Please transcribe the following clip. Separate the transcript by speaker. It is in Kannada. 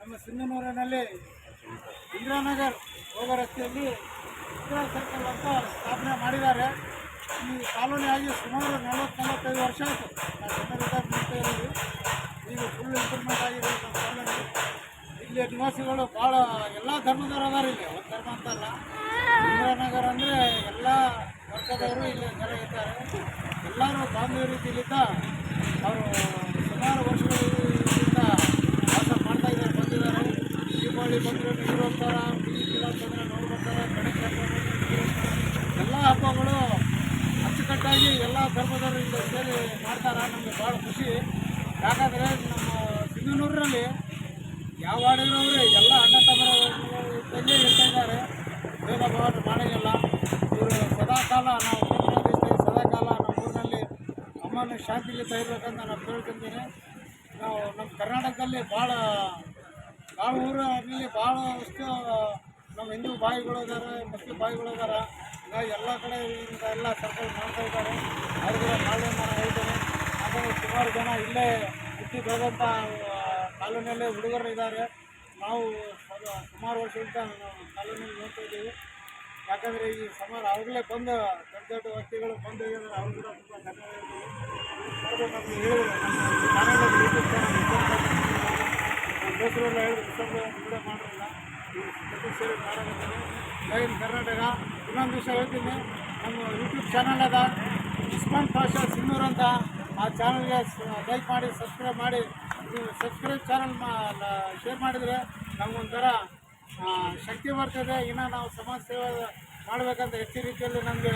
Speaker 1: ನಮ್ಮ ಸಿಂಧನೂರಿನಲ್ಲಿ ಇಂದಿರಾನಗರ್ ಹೋಗೋ ರಸ್ತೆಯಲ್ಲಿ ಇಂದಿರಾ ಸರ್ಕಲ್ ಅಂತ ಸ್ಥಾಪನೆ ಮಾಡಿದ್ದಾರೆ. ಈ ಕಾಲೋನಿ ಆಗಿ ಸುಮಾರು ನಲವತ್ತು ನಲವತ್ತೈದು ವರ್ಷ ಆಯಿತು ನಾವು ಇದ್ದೀವಿ. ಈಗ ಫುಲ್ ಇಂಪ್ರೂವ್ಮೆಂಟ್ ಆಗಿದೆ ನಮ್ಮ ಕಾಲೋನಿ. ಇಲ್ಲಿ ನಿವಾಸಿಗಳು ಭಾಳ ಎಲ್ಲ ಧರ್ಮದವರು ಇಲ್ಲಿ. ಒಂದು ಧರ್ಮ ಅಂತಲ್ಲ. ಇಂದಿರಾನಗರ್ ಅಂದರೆ ಎಲ್ಲ ವರ್ಗದವರು ಇಲ್ಲಿ ಜನ ಇದ್ದಾರೆ. ಎಲ್ಲರೂ ಬಾಂಧವ್ಯ ರೀತಿಯಲ್ಲಿದ್ದ ಅವರು ಸುಮಾರು ವರ್ಷಗಳಿಂದ ವಾಸ ಮಾಡ್ತಾ ಇದ್ದಾರೆ ಬಂದಿದ್ದಾರೆ ಎಲ್ಲ ಹಬ್ಬಗಳು ಅಚ್ಚುಕಟ್ಟಾಗಿ ಎಲ್ಲ ಧರ್ಮದವರಿಂದ ಸೇರಿ ಮಾಡ್ತಾರೆ. ನಮಗೆ ಭಾಳ ಖುಷಿ. ಯಾಕಂದರೆ ನಮ್ಮ ಸಿಂಧನೂರಿನಲ್ಲಿ ಯಾವ ವಾರ್ಡಿನವರು ಎಲ್ಲ ಅಣ್ಣ ತಮ್ಮರ ತಂದೆ ಇರ್ತಾ ಇದ್ದಾರೆ. ಭೇದ ಭಾವ ಮಾಡೋಂಗಿಲ್ಲ ಇವರು ಸದಾಕಾಲ ನಾವು ಸದಾಕಾಲ ನಮ್ಮ ಊರಿನಲ್ಲಿ ಅಮ್ಮನ ಶಾಂತಿಗೆ ಇರಬೇಕಂತ ನಾನು ಕೇಳ್ಕೊಂತೀನಿ ನಾವು ನಮ್ಮ ಕರ್ನಾಟಕದಲ್ಲಿ ಭಾಳ ಭಾಳ ಊರಲ್ಲಿ ಭಾಳ ಅಷ್ಟು, ನಮ್ಮ ಹಿಂದೂ ಬಾಯಿಗಳು ಇದ್ದಾರೆ ಮುಸ್ಲಿಂ ಬಾಯಿಗಳು ಇದ್ದಾರೆ ಹೀಗಾಗಿ ಎಲ್ಲ ಕಡೆ ಎಲ್ಲ ಸರ್ಕಲ್ ಮಾಡ್ತಾ ಇದ್ದಾರೆ. ಅವ್ರಿಗೆ ನಾಳೆ ನಾನು ಹೇಳ್ತೇನೆ. ಯಾಕಂದರೆ ಸುಮಾರು ಜನ ಇಲ್ಲೇ ಹುಟ್ಟಿ ಬೆಳೆದಂಥ ಕಾಲೋನಿಯಲ್ಲೇ ಹುಡುಗರು ಇದ್ದಾರೆ ನಾವು ಸುಮಾರು ವರ್ಷದಿಂದ ನಾವು ಕಾಲೋನಿಯಲ್ಲಿ ನೋಡ್ತಾ ಇದ್ದೀವಿ. ಯಾಕಂದರೆ ಈ ಸುಮಾರು ಅವ್ರಲ್ಲೇ ಬಂದು, ದೊಡ್ಡ ದೊಡ್ಡ ವ್ಯಕ್ತಿಗಳು ಬಂದು ಇದ್ದಾರೆ. ಅವ್ರು ಕೂಡ ತುಂಬ ಅವರು ನಮಗೆ ನಮ್ಮ ದೋಸ್ತರೆಲ್ಲ ಹೇಳಿದ್ರು ವಿಡಿಯೋ ಮಾಡಿರಲ್ಲ. ಜೊತೆ ಸೇರಿ ಮಾಡೋದಿದ್ದೀನಿ ಜೈ ಕರ್ನಾಟಕ. ಇನ್ನೊಂದು ವಿಷಯ ಹೇಳ್ತೀನಿ. ನಮ್ಮ ಯೂಟ್ಯೂಬ್ ಚಾನಲ್ ಅದ. ಇಸ್ಮಾನ್ ಪಾಷಾ ಸಿನ್ನೂರ್ ಅಂತ. ಆ ಚಾನಲ್ಗೆ ಲೈಕ್ ಮಾಡಿ ಸಬ್ಸ್ಕ್ರೈಬ್ ಮಾಡಿ. ನೀವು ಸಬ್ಸ್ಕ್ರೈಬ್ ಚಾನಲ್ ಶೇರ್ ಮಾಡಿದರೆ ನಮಗೊಂಥರ ಶಕ್ತಿ ಬರ್ತದೆ. ಇನ್ನು ನಾವು ಸಮಾಜ ಸೇವೆ ಮಾಡಬೇಕಂತ ಹೆಚ್ಚಿನ ರೀತಿಯಲ್ಲಿ ನಮಗೆ